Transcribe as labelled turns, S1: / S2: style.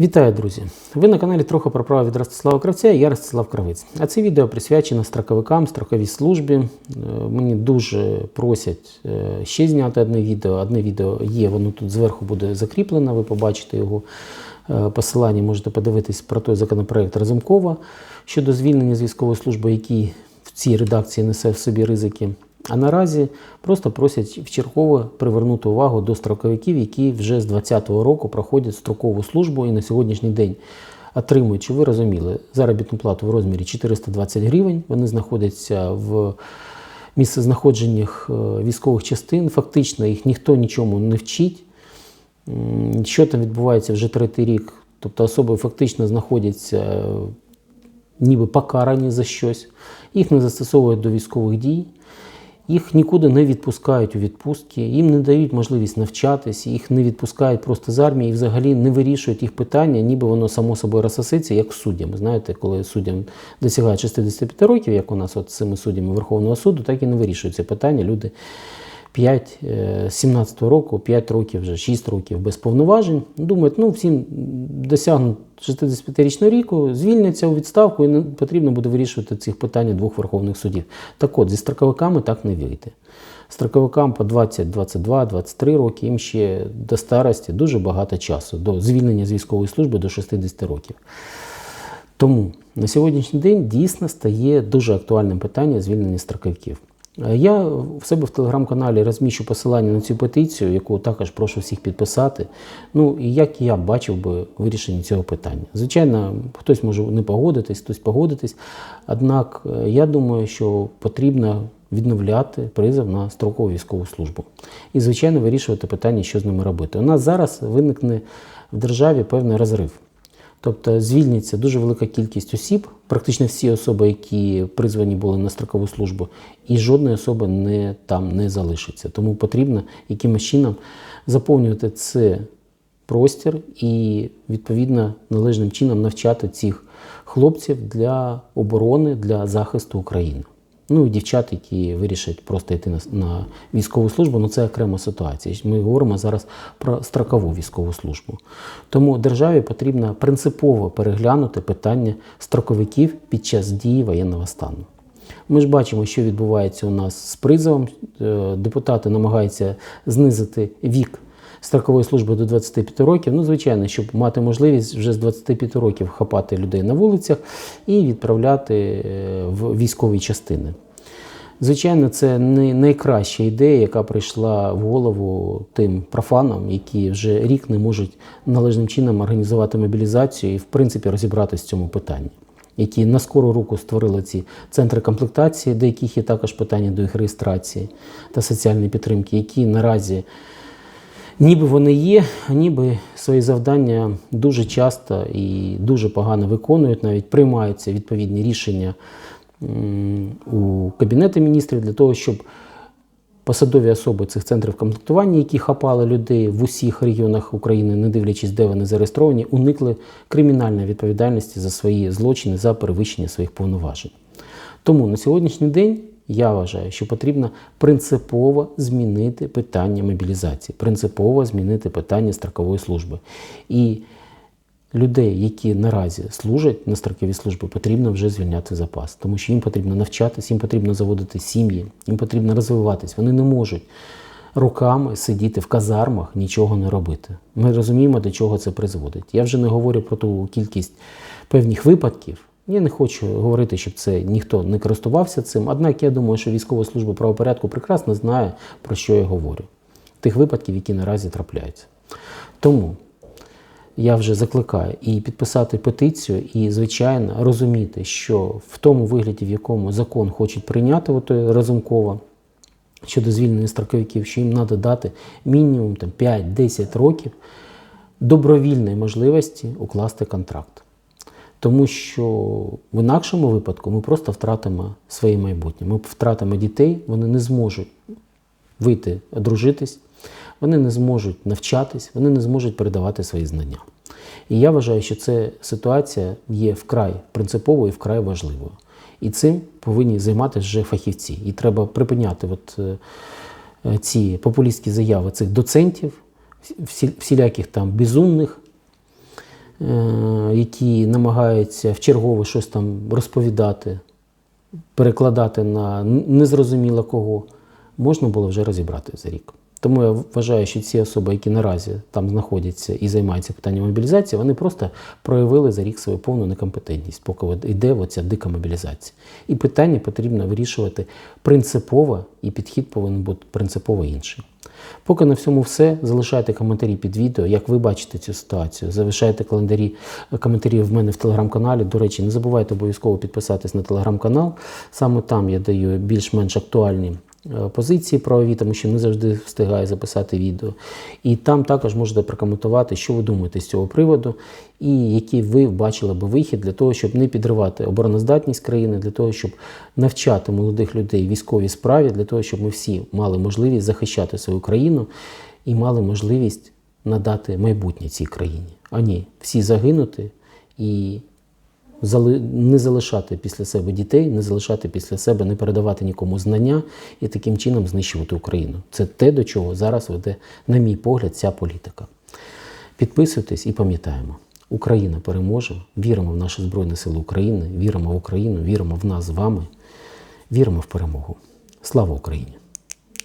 S1: Вітаю, друзі! Ви на каналі трохи про право від Ростислава Кравця я Ростислав Кравець. А це відео присвячено строковикам, строковій службі. Е, Мені дуже просять е, ще зняти одне відео. Одне відео є, воно тут зверху буде закріплено, ви побачите його е, посилання, можете подивитись про той законопроект Разумкова щодо звільнення з військової служби, який в цій редакції несе в собі ризики. А наразі просто просять вчергово привернути увагу до строковиків, які вже з 2020 року проходять строкову службу і на сьогоднішній день отримують, чи ви розуміли, заробітну плату в розмірі 420 гривень. Вони знаходяться в місцезнаходженнях е, військових частин. Фактично їх ніхто нічому не вчить. Що там відбувається вже третій рік? Тобто особи фактично знаходяться е, ніби покарані за щось, їх не застосовують до військових дій, їх нікуди не відпускають у відпустки, їм не дають можливість навчатись, їх не відпускають просто з армії і взагалі не вирішують їх питання, ніби воно само собою розсоситься, як суддям. Знаєте, коли суддям досягають 65 років, як у нас от з цими суддями Верховного суду, так і не вирішуються питання. Люди 5, е, з 17 року, 5 років, вже 6 років без повноважень. Думають, ну всім досягнуть 65-річного віку, звільняться у відставку і не потрібно буде вирішувати цих питань двох верховних судів. Так от, зі строковиками так не вийти. Строковикам по 20, 22, 23 роки, їм ще до старості дуже багато часу, до звільнення з військової служби до 60 років. Тому на сьогоднішній день дійсно стає дуже актуальним питання звільнення строковиків. Е, Я в себе в телеграм-каналі розміщу посилання на цю петицію, яку також прошу всіх підписати. Ну і як я бачив би вирішення цього питання. Звичайно, хтось може не погодитись, хтось погодитись. Однак е, я думаю, що потрібно відновляти призов на строкову військову службу. І, звичайно, вирішувати питання, що з ними робити. У нас зараз виникне в державі певний розрив. Тобто звільниться дуже велика кількість осіб, практично всі особи, які призвані були на строкову службу, і жодної особи не, там не залишиться. Тому потрібно якимось чином заповнювати це простір і відповідно належним чином навчати цих хлопців для оборони, для захисту України. Ну і дівчат, які вирішать просто йти на, на військову службу, ну це окрема ситуація. Ми говоримо зараз про строкову військову службу. Тому державі потрібно принципово переглянути питання строковиків під час дії воєнного стану. Ми ж бачимо, що відбувається у нас з призовом. Е, Депутати намагаються знизити вік строкової служби до 25 років. Ну, звичайно, щоб мати можливість вже з 25 років хапати людей на вулицях і відправляти е, в військові частини. Звичайно, це не найкраща ідея, яка прийшла в голову тим профанам, які вже рік не можуть належним чином організувати мобілізацію і, в принципі, розібратися в цьому питанні. Які на скору руку створили ці центри комплектації, до яких є також питання до їх реєстрації та соціальної підтримки, які наразі ніби вони є, ніби свої завдання дуже часто і дуже погано виконують, навіть приймаються відповідні рішення у Кабінеті міністрів для того, щоб посадові особи цих центрів комплектування, які хапали людей в усіх регіонах України, не дивлячись, де вони зареєстровані, уникли кримінальної відповідальності за свої злочини за перевищення своїх повноважень. Тому на сьогоднішній день я вважаю, що потрібно принципово змінити питання мобілізації, принципово змінити питання строкової служби. І людей, які наразі служать на строковій службі, потрібно вже звільняти запас, тому що їм потрібно навчатись, їм потрібно заводити сім'ї, їм потрібно розвиватись. Вони не можуть руками сидіти в казармах, нічого не робити. Ми розуміємо, до чого це призводить. Я вже не говорю про ту кількість певних випадків. Я не хочу говорити, щоб це ніхто не користувався цим. Однак я думаю, що військова служба правопорядку прекрасно знає, про що я говорю. Тих випадків, які наразі трапляються. Тому я вже закликаю і підписати петицію, і, звичайно, розуміти, що в тому вигляді, в якому закон хочуть прийняти от Разумкова щодо звільнення строковиків, що їм треба дати мінімум там, 5-10 років добровільної можливості укласти контракт. Тому що в інакшому випадку ми просто втратимо своє майбутнє. Ми втратимо дітей, вони не зможуть вийти, одружитись, вони не зможуть навчатись, вони не зможуть передавати свої знання. І я вважаю, що ця ситуація є вкрай принциповою і вкрай важливою. І цим повинні займатися вже фахівці. І треба припиняти от, е, е, ці популістські заяви цих доцентів, всіляких там безумних які намагаються в чергове щось там розповідати, перекладати на незрозуміло кого, можна було вже розібрати за рік. Тому я вважаю, що ці особи, які наразі там знаходяться і займаються питанням мобілізації, вони просто проявили за рік свою повну некомпетентність, поки йде оця дика мобілізація. І питання потрібно вирішувати принципово, і підхід повинен бути принципово інший. Поки на всьому все. Залишайте коментарі під відео, як ви бачите цю ситуацію. Залишайте календарі, коментарі в мене в телеграм-каналі. До речі, не забувайте обов'язково підписатись на телеграм-канал. Саме там я даю більш-менш актуальні е, позиції правові, тому що не завжди встигаю записати відео. І там також можете прокоментувати, що ви думаєте з цього приводу, і який ви бачили би вихід для того, щоб не підривати обороноздатність країни, для того, щоб навчати молодих людей військовій справі, для того, щоб ми всі мали можливість захищати свою країну і мали можливість надати майбутнє цій країні, а ні, всі загинути і не залишати після себе дітей, не залишати після себе, не передавати нікому знання і таким чином знищувати Україну. Це те, до чого зараз веде, на мій погляд, ця політика. Підписуйтесь і пам'ятаємо, Україна переможе. Віримо в наші Збройні Сили України, віримо в Україну, віримо в нас з вами, віримо в перемогу. Слава Україні!